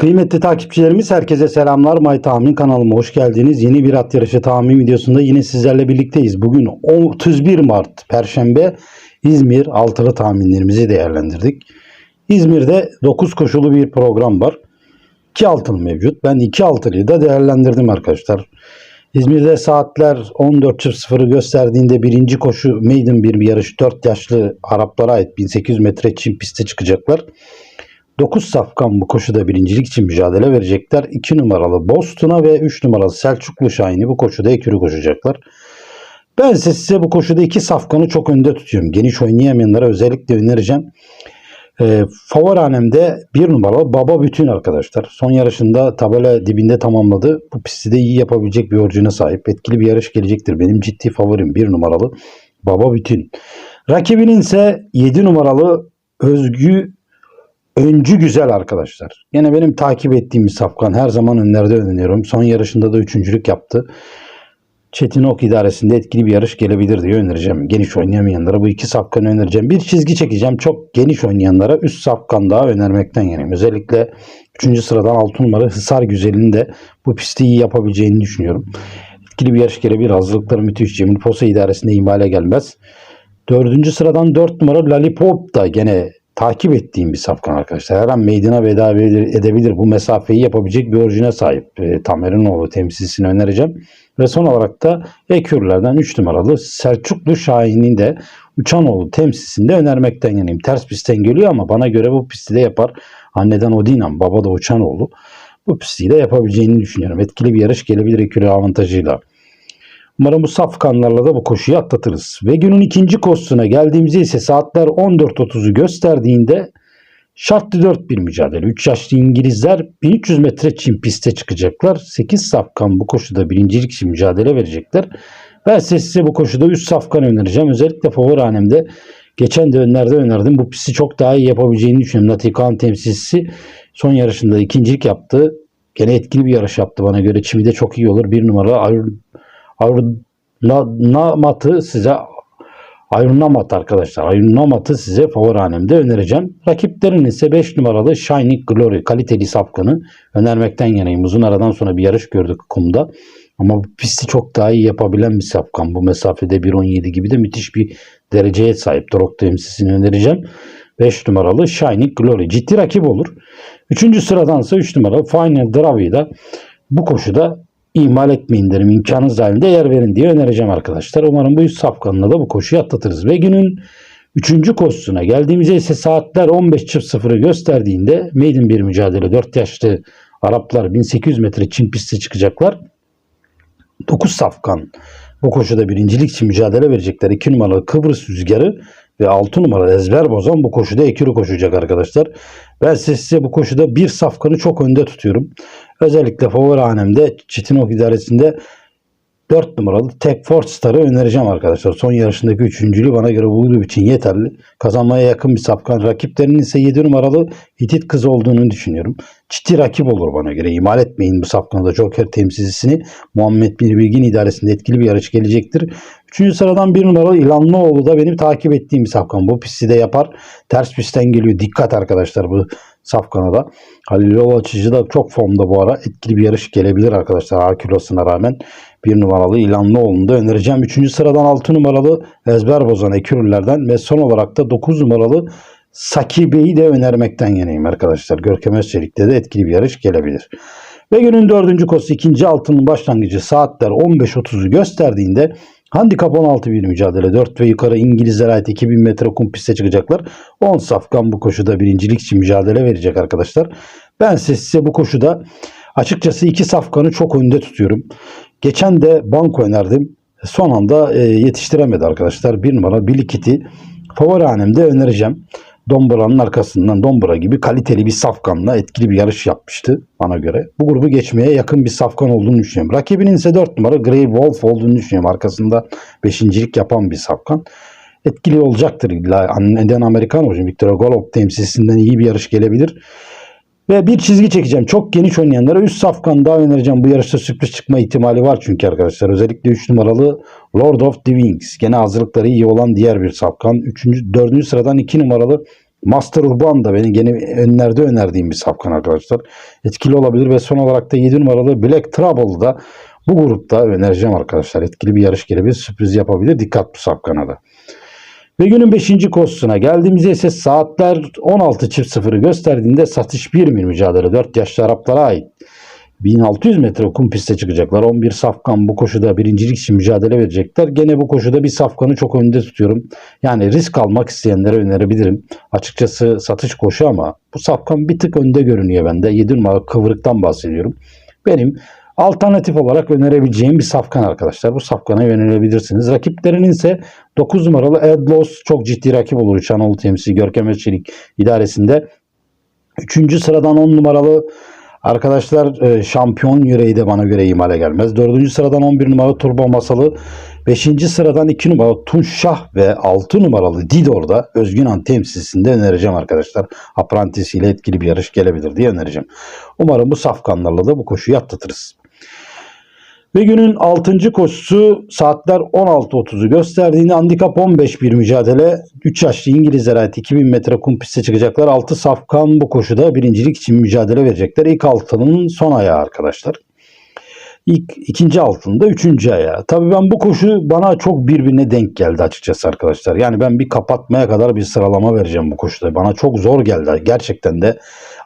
Kıymetli takipçilerimiz herkese selamlar. May Tahmin kanalıma hoş geldiniz. Yeni bir at yarışı tahmin videosunda yine sizlerle birlikteyiz. Bugün 31 Mart Perşembe İzmir altılı tahminlerimizi değerlendirdik. İzmir'de 9 koşulu bir program var. 2 altılı mevcut. Ben 2 altılıyı da değerlendirdim arkadaşlar. İzmir'de saatler 14.00'ı gösterdiğinde birinci koşu maiden bir yarış 4 yaşlı Araplara ait 1800 metre çim piste çıkacaklar. 9 safkan bu koşuda birincilik için mücadele verecekler. 2 numaralı Boston'a ve 3 numaralı Selçuklu Şahin'i bu koşuda ekürü koşacaklar. Ben ise size bu koşuda iki safkanı çok önde tutuyorum. Geniş oynayamayanlara özellikle önereceğim. E, favorihanemde bir numaralı Baba Bütün arkadaşlar. Son yarışında tabela dibinde tamamladı. Bu pisti de iyi yapabilecek bir orijine sahip. Etkili bir yarış gelecektir. Benim ciddi favorim bir numaralı Baba Bütün. Rakibinin ise 7 numaralı Özgü Öncü güzel arkadaşlar. Yine benim takip ettiğim bir safkan. Her zaman önlerde öneriyorum. Son yarışında da üçüncülük yaptı. Çetin Ok idaresinde etkili bir yarış gelebilir diye önereceğim. Geniş oynayamayanlara bu iki safkanı önereceğim. Bir çizgi çekeceğim. Çok geniş oynayanlara üst safkan daha önermekten yanayım. Özellikle 3. sıradan 6 numara Hisar Güzel'in de bu pisti iyi yapabileceğini düşünüyorum. Etkili bir yarış gelebilir. Hazırlıkları müthiş. Cemil Posa idaresinde ihmale gelmez. Dördüncü sıradan 4 numara Lollipop da gene takip ettiğim bir safkan arkadaşlar. Her an meydana veda edebilir. Bu mesafeyi yapabilecek bir orijine sahip. E, Tamerinoğlu temsilcisini önereceğim. Ve son olarak da Ekürlerden 3 numaralı Selçuklu Şahin'in de Uçanoğlu temsilcisinde önermekten yanayım. Ters pistten geliyor ama bana göre bu pisti de yapar. Anneden Odinan, baba da Uçanoğlu. Bu pisti de yapabileceğini düşünüyorum. Etkili bir yarış gelebilir Ekürü avantajıyla. Umarım bu safkanlarla da bu koşuyu atlatırız. Ve günün ikinci koşusuna geldiğimizde ise saatler 14.30'u gösterdiğinde şartlı 4 bir mücadele. 3 yaşlı İngilizler 1300 metre çim piste çıkacaklar. 8 safkan bu koşuda birincilik için mücadele verecekler. Ben size bu koşuda 3 safkan önereceğim. Özellikle favori hanemde geçen de önlerde önerdim. Bu pisti çok daha iyi yapabileceğini düşünüyorum. Natikan temsilcisi son yarışında ikincilik yaptı. Gene etkili bir yarış yaptı bana göre. Çimi de çok iyi olur. Bir numara Ayrunamat'ı size Ayrunamat arkadaşlar. Ayrunamat'ı size favorihanemde önereceğim. Rakiplerin ise 5 numaralı Shining Glory kaliteli safkanı önermekten yanayım. Uzun aradan sonra bir yarış gördük kumda. Ama bu pisti çok daha iyi yapabilen bir safkan. Bu mesafede 1.17 gibi de müthiş bir dereceye sahip. Drog temsilcisini önereceğim. 5 numaralı Shining Glory. Ciddi rakip olur. 3. sıradansa 3 numaralı Final Dravy'ı da bu koşuda ihmal etmeyin derim. İmkanınız dahilinde yer verin diye önereceğim arkadaşlar. Umarım bu üst safkanla da bu koşuyu atlatırız. Ve günün 3. koşusuna geldiğimizde ise saatler 15.00'ı gösterdiğinde maiden bir mücadele. 4 yaşlı Araplar 1800 metre çim piste çıkacaklar. 9 safkan bu koşuda birincilik için mücadele verecekler. 2 numaralı Kıbrıs Rüzgarı ve 6 numaralı Ezber Bozan bu koşuda ekürü koşacak arkadaşlar. Ben size bu koşuda bir safkanı çok önde tutuyorum. Özellikle favori hanemde Çetinok idaresinde 4 numaralı Tek Ford Star'ı önereceğim arkadaşlar. Son yarışındaki üçüncülüğü bana göre bulduğu için yeterli. Kazanmaya yakın bir safkan. Rakiplerinin ise 7 numaralı Hitit kız olduğunu düşünüyorum. Ciddi rakip olur bana göre. İmal etmeyin bu safkanı Joker temsilcisini. Muhammed Bir Bilgin idaresinde etkili bir yarış gelecektir. Üçüncü sıradan bir numaralı İlanlıoğlu da benim takip ettiğim bir safkan. Bu pisti de yapar. Ters pistten geliyor. Dikkat arkadaşlar bu safkana. Halil Yol Açıcı da çok formda bu ara. Etkili bir yarış gelebilir arkadaşlar. A kilosuna rağmen. Bir numaralı İlanlıoğlu'nu da önereceğim. Üçüncü sıradan altı numaralı Ezber Bozan Ekürürlerden ve son olarak da dokuz numaralı Sakibe'yi de önermekten yanayım arkadaşlar. Görkem Özçelik'te de etkili bir yarış gelebilir. Ve günün dördüncü kosu ikinci altının başlangıcı saatler 15.30'u gösterdiğinde Handikap 16 bir mücadele. 4 ve yukarı İngilizlere ait 2000 metre kum piste çıkacaklar. 10 safkan bu koşuda birincilik için mücadele verecek arkadaşlar. Ben size bu koşuda açıkçası iki safkanı çok önde tutuyorum. Geçen de banko önerdim. Son anda e, yetiştiremedi arkadaşlar. Bir numara Billy Kitty. Favori hanemde önereceğim. Dombra'nın arkasından Dombra gibi kaliteli bir safkanla etkili bir yarış yapmıştı bana göre. Bu grubu geçmeye yakın bir safkan olduğunu düşünüyorum. Rakibinin ise 4 numara Grey Wolf olduğunu düşünüyorum. Arkasında beşincilik yapan bir safkan. Etkili olacaktır. Neden Amerikan hocam Victor Golub temsilcisinden iyi bir yarış gelebilir. Ve bir çizgi çekeceğim. Çok geniş oynayanlara üst safkan daha önereceğim. Bu yarışta sürpriz çıkma ihtimali var çünkü arkadaşlar. Özellikle 3 numaralı Lord of the Wings. Gene hazırlıkları iyi olan diğer bir safkan. 3. 4. sıradan 2 numaralı Master Urban da benim gene önlerde önerdiğim bir safkan arkadaşlar. Etkili olabilir ve son olarak da 7 numaralı Black Trouble'ı da bu grupta önereceğim arkadaşlar. Etkili bir yarış gelebilir, sürpriz yapabilir. Dikkat bu safkana da. Ve günün 5. kostusuna geldiğimizde ise saatler 16.00'ı gösterdiğinde satış 1 mil mücadele 4 yaşlı Araplara ait. 1600 metre kum piste çıkacaklar. 11 safkan bu koşuda birincilik için mücadele verecekler. Gene bu koşuda bir safkanı çok önde tutuyorum. Yani risk almak isteyenlere önerebilirim. Açıkçası satış koşu ama bu safkan bir tık önde görünüyor bende. 7 numaralı kıvrıktan bahsediyorum. Benim alternatif olarak önerebileceğim bir safkan arkadaşlar. Bu safkana yönelebilirsiniz. Rakiplerinin ise 9 numaralı Edlos çok ciddi rakip olur. Uçanoğlu temsili Görkem Özçelik idaresinde. 3. sıradan 10 numaralı Arkadaşlar e, şampiyon yüreği de bana göre imale gelmez. 4. sıradan 11 numaralı Turbo Masalı. 5. sıradan 2 numaralı Tunşah ve 6 numaralı Didor'da Özgün Han temsilcisinde önereceğim arkadaşlar. Aprantisiyle etkili bir yarış gelebilir diye önereceğim. Umarım bu safkanlarla da bu koşuyu atlatırız. Ve günün 6. koşusu saatler 16.30'u gösterdiğinde handikap 15 bir mücadele. 3 yaşlı İngilizlere ait 2000 metre kum piste çıkacaklar. 6 safkan bu koşuda birincilik için mücadele verecekler. İlk altının son ayağı arkadaşlar. İlk, ikinci altında üçüncü ayağı. Tabii ben bu koşu bana çok birbirine denk geldi açıkçası arkadaşlar. Yani ben bir kapatmaya kadar bir sıralama vereceğim bu koşuda. Bana çok zor geldi gerçekten de.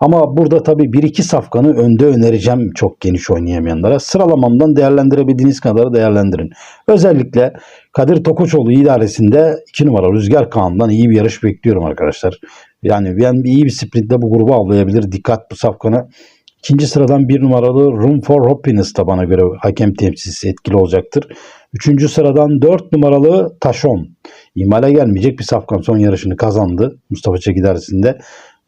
Ama burada tabii bir iki safkanı önde önereceğim çok geniş oynayamayanlara. Sıralamamdan değerlendirebildiğiniz kadar değerlendirin. Özellikle Kadir Tokoçoğlu idaresinde 2 numara Rüzgar Kağan'dan iyi bir yarış bekliyorum arkadaşlar. Yani ben iyi bir sprintte bu grubu avlayabilir. Dikkat bu safkanı. İkinci sıradan bir numaralı Room for Happiness da bana göre hakem temsilcisi etkili olacaktır. Üçüncü sıradan dört numaralı Taşon. İmale gelmeyecek bir safkan son yarışını kazandı Mustafa Çek idaresinde.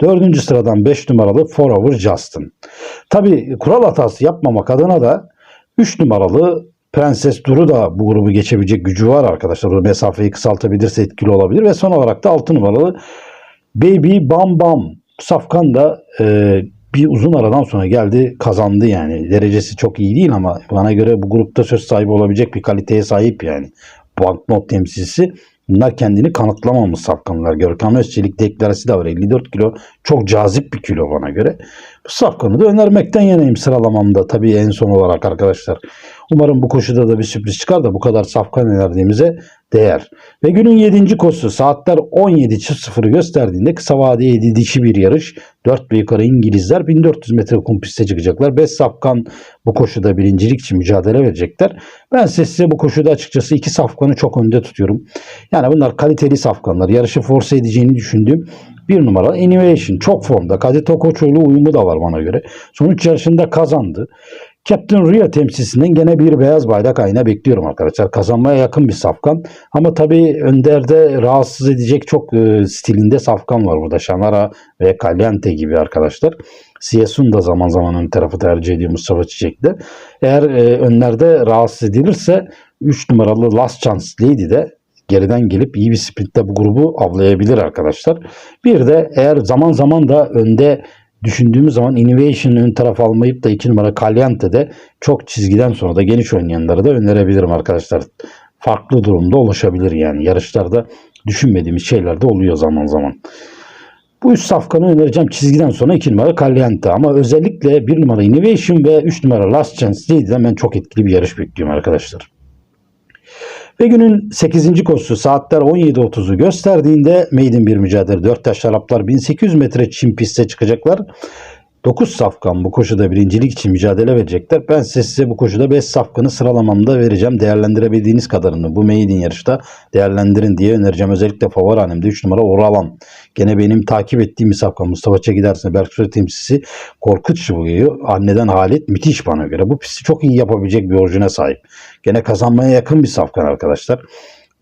Dördüncü sıradan 5 numaralı Forever Justin. Tabi kural hatası yapmamak adına da 3 numaralı Prenses Duru da bu grubu geçebilecek gücü var arkadaşlar. O mesafeyi kısaltabilirse etkili olabilir. Ve son olarak da 6 numaralı Baby Bam Bam. Safkan da e, bir uzun aradan sonra geldi kazandı yani. Derecesi çok iyi değil ama bana göre bu grupta söz sahibi olabilecek bir kaliteye sahip yani. Banknot temsilcisi. Bunlar kendini kanıtlamamış safkanlar. Görkem Özçelik deklarası da var. 54 kilo. Çok cazip bir kilo bana göre. Bu safkanı da önermekten yanayım sıralamamda. Tabii en son olarak arkadaşlar. Umarım bu koşuda da bir sürpriz çıkar da bu kadar safkan önerdiğimize değer. Ve günün 7. koşusu saatler 17.00'ı gösterdiğinde kısa vadeli 7 dişi bir yarış. 4 ve yukarı İngilizler 1400 metre kum piste çıkacaklar. 5 safkan bu koşuda birincilik için mücadele verecekler. Ben size bu koşuda açıkçası iki safkanı çok önde tutuyorum. Yani bunlar kaliteli safkanlar. Yarışı force edeceğini düşündüğüm bir numara Innovation çok formda. Kadir Tokoçoğlu uyumu da var bana göre. Sonuç yarışında kazandı. Captain Rio temsilcisinden gene bir beyaz bayrak ayna bekliyorum arkadaşlar. Kazanmaya yakın bir safkan. Ama tabii Önder'de rahatsız edecek çok e, stilinde safkan var burada. Şanara ve Caliente gibi arkadaşlar. Siyasun da zaman zaman ön tarafı tercih ediyor Mustafa Çiçek'te. Eğer e, önlerde rahatsız edilirse 3 numaralı Last Chance Lady de geriden gelip iyi bir sprintte bu grubu avlayabilir arkadaşlar. Bir de eğer zaman zaman da önde düşündüğümüz zaman Innovation ön taraf almayıp da 2 numara Caliente'de çok çizgiden sonra da geniş oynayanları da önerebilirim arkadaşlar. Farklı durumda oluşabilir yani. Yarışlarda düşünmediğimiz şeyler de oluyor zaman zaman. Bu üç safkanı önereceğim çizgiden sonra 2 numara Caliente ama özellikle 1 numara Innovation ve 3 numara Last Chance Lady'den ben çok etkili bir yarış bekliyorum arkadaşlar. Ve günün 8. koşusu saatler 17.30'u gösterdiğinde maiden bir mücadele. 4 yaş Araplar 1800 metre çim piste çıkacaklar. 9 safkan bu koşuda birincilik için mücadele verecekler. Ben size bu koşuda 5 safkanı sıralamamda vereceğim. Değerlendirebildiğiniz kadarını bu maiden yarışta değerlendirin diye önereceğim. Özellikle favori hanemde 3 numara Oralan. Gene benim takip ettiğim bir safkan. Mustafa Çekidersin Berksoy temsilcisi Korkut Şubu'yu anneden Halit müthiş bana göre. Bu pisti çok iyi yapabilecek bir orijine sahip. Gene kazanmaya yakın bir safkan arkadaşlar.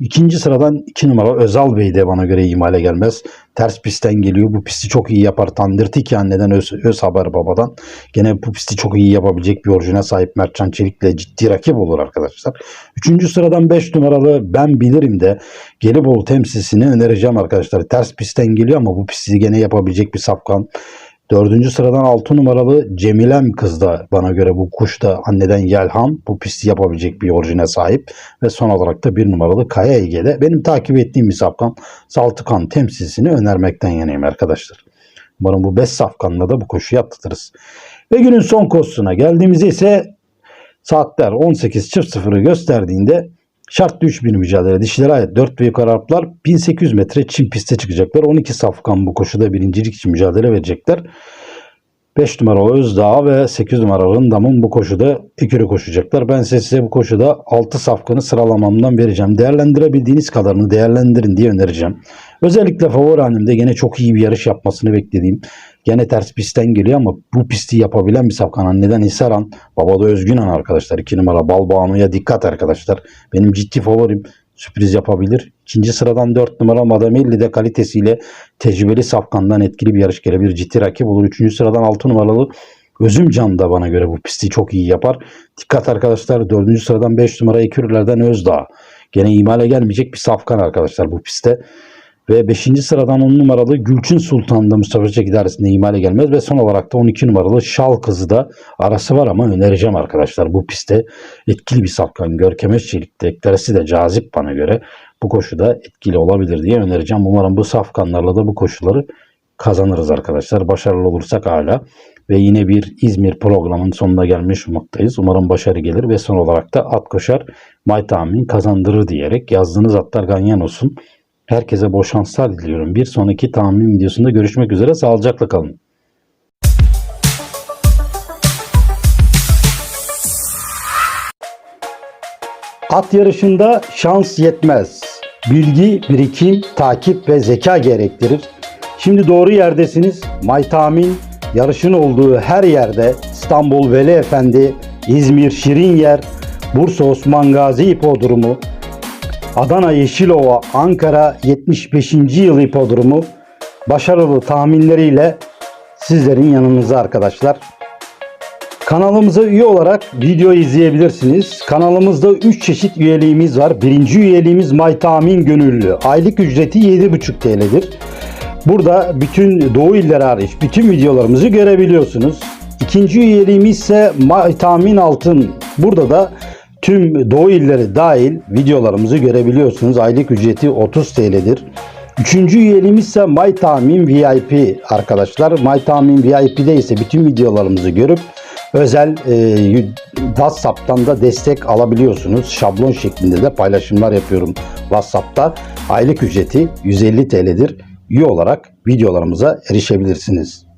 İkinci sıradan 2 numara Özal Bey de bana göre imale gelmez. Ters pistten geliyor. Bu pisti çok iyi yapar. Tandırtiki anneden öz, öz haber babadan. Gene bu pisti çok iyi yapabilecek bir orijine sahip Mertcan Çelik'le ciddi rakip olur arkadaşlar. Üçüncü sıradan 5 numaralı Ben Bilirim de Gelibolu temsilcisini önereceğim arkadaşlar. Ters pistten geliyor ama bu pisti gene yapabilecek bir safkan. Dördüncü sıradan 6 numaralı Cemilem kız da bana göre bu kuş da anneden Yelhan. Bu pisti yapabilecek bir orijine sahip. Ve son olarak da bir numaralı Kaya Ege'de benim takip ettiğim bir safkan Saltıkan temsilcisini önermekten yanayım arkadaşlar. Umarım bu 5 safkanla da bu koşuyu atlatırız. Ve günün son koşusuna geldiğimizde ise saatler 18.00'ı gösterdiğinde şartlı 3000 mücadele dişilere ait 4 büyük Araplar 1800 metre çim piste çıkacaklar. 12 safkan bu koşuda birincilik için mücadele verecekler. 5 numaralı Özdağ ve 8 numaralı Rındam'ın bu koşuda ikili koşacaklar. Ben size, bu koşuda 6 safkanı sıralamamdan vereceğim. Değerlendirebildiğiniz kadarını değerlendirin diye önereceğim. Özellikle favori halimde gene çok iyi bir yarış yapmasını beklediğim. Gene ters pistten geliyor ama bu pisti yapabilen bir safkan. Anneden Hissaran, babada Özgünan arkadaşlar. 2 numara Balbanu'ya dikkat arkadaşlar. Benim ciddi favorim sürpriz yapabilir. İkinci sıradan 4 numara Madamelli de kalitesiyle tecrübeli safkandan etkili bir yarış gelebilir. Ciddi rakip olur. Üçüncü sıradan 6 numaralı Özümcan da bana göre bu pisti çok iyi yapar. Dikkat arkadaşlar. Dördüncü sıradan 5 numara Ekürler'den Özdağ. Gene imale gelmeyecek bir safkan arkadaşlar bu pistte. Ve 5. sıradan 10 numaralı Gülçin Sultan da Mustafa Çek idaresinde imale gelmez. Ve son olarak da 12 numaralı Şal Kızı da arası var ama önereceğim arkadaşlar. Bu pistte etkili bir safkan. Görkem Özçelik'te eklerisi de cazip bana göre. Bu koşuda etkili olabilir diye önereceğim. Umarım bu safkanlarla da bu koşuları kazanırız arkadaşlar. Başarılı olursak hala. Ve yine bir İzmir programın sonuna gelmiş olmaktayız. Umarım başarı gelir ve son olarak da at koşar May Tahmin kazandırır diyerek yazdığınız atlar ganyan olsun. Herkese bol şanslar diliyorum. Bir sonraki tahmin videosunda görüşmek üzere. Sağlıcakla kalın. At yarışında şans yetmez. Bilgi, birikim, takip ve zeka gerektirir. Şimdi doğru yerdesiniz. May Tahmin yarışın olduğu her yerde İstanbul Veli Efendi, İzmir Şirinyer, Bursa Osman Gazi Hipodromu, Adana Yeşilova, Ankara 75. yıl hipodromu başarılı tahminleriyle sizlerin yanınızda arkadaşlar. Kanalımıza üye olarak video izleyebilirsiniz. Kanalımızda 3 çeşit üyeliğimiz var. Birinci üyeliğimiz May Tahmin Gönüllü. Aylık ücreti 7,5 TL'dir. Burada bütün Doğu illeri hariç bütün videolarımızı görebiliyorsunuz. İkinci üyeliğimiz ise May Tahmin Altın. Burada da tüm Doğu illeri dahil videolarımızı görebiliyorsunuz. Aylık ücreti 30 TL'dir. Üçüncü üyeliğimiz ise My Tahmin VIP arkadaşlar. My Tahmin VIP'de ise bütün videolarımızı görüp özel e, WhatsApp'tan da destek alabiliyorsunuz. Şablon şeklinde de paylaşımlar yapıyorum WhatsApp'ta. Aylık ücreti 150 TL'dir. Üye olarak videolarımıza erişebilirsiniz.